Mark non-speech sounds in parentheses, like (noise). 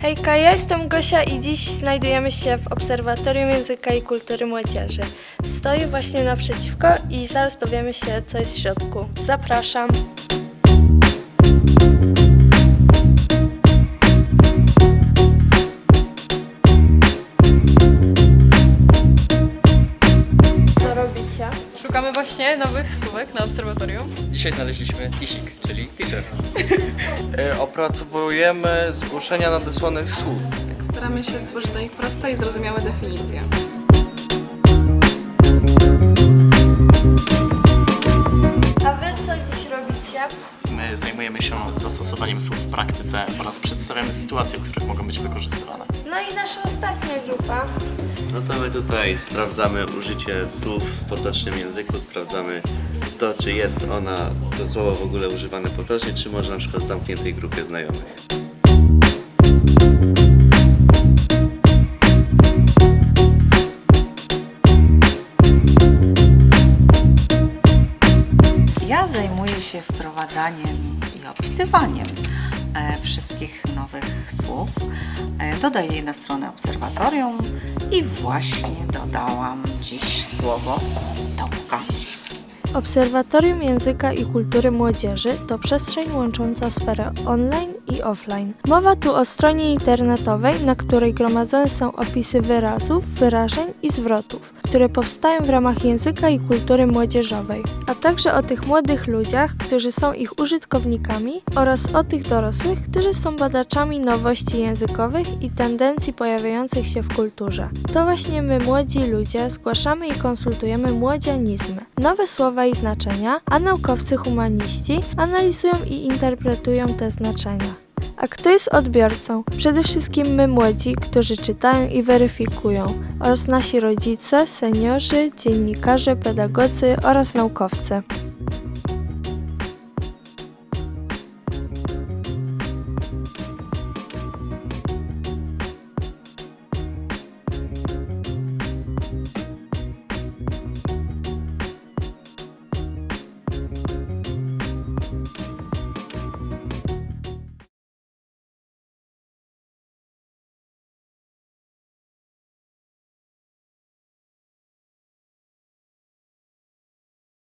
Hejka, ja jestem Gosia i dziś znajdujemy się w Obserwatorium Języka i Kultury Młodzieży. Stoję właśnie naprzeciwko i zaraz dowiemy się, co jest w środku. Zapraszam. Właśnie nowych słówek na obserwatorium. Dzisiaj znaleźliśmy tisik, czyli t-shirt. (laughs) E, Opracowujemy zgłoszenia nadesłanych słów. Staramy się stworzyć do nich proste i zrozumiałe definicje. My zajmujemy się zastosowaniem słów w praktyce oraz przedstawiamy sytuacje, w których mogą być wykorzystywane. No i nasza ostatnia grupa. No to my tutaj sprawdzamy użycie słów w potocznym języku, sprawdzamy to, czy jest ona, to słowo w ogóle używane potocznie, czy może na przykład w zamkniętej grupie znajomych. Zajmuję się wprowadzaniem i opisywaniem e, wszystkich nowych słów. E, dodaję je na stronę obserwatorium i właśnie dodałam dziś słowo topka. Obserwatorium Języka i Kultury Młodzieży to przestrzeń łącząca sferę online i offline. Mowa tu o stronie internetowej, na której gromadzone są opisy wyrazów, wyrażeń i zwrotów, które powstają w ramach języka i kultury młodzieżowej, a także o tych młodych ludziach, którzy są ich użytkownikami oraz o tych dorosłych, którzy są badaczami nowości językowych i tendencji pojawiających się w kulturze. To właśnie my, młodzi ludzie, zgłaszamy i konsultujemy młodzianizmy, nowe słowa i znaczenia, a naukowcy humaniści analizują i interpretują te znaczenia. A kto jest odbiorcą? Przede wszystkim my młodzi, którzy czytają i weryfikują, oraz nasi rodzice, seniorzy, dziennikarze, pedagodzy oraz naukowcy.